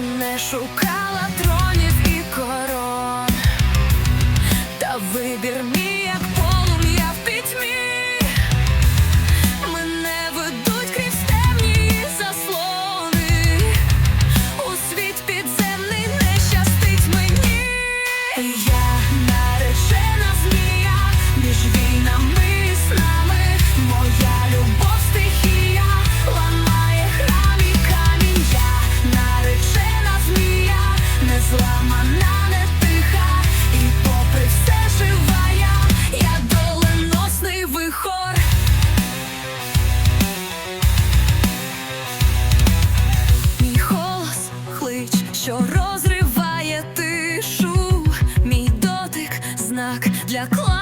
не шукала троні. що розриває тишу, мій дотик, знак для класу.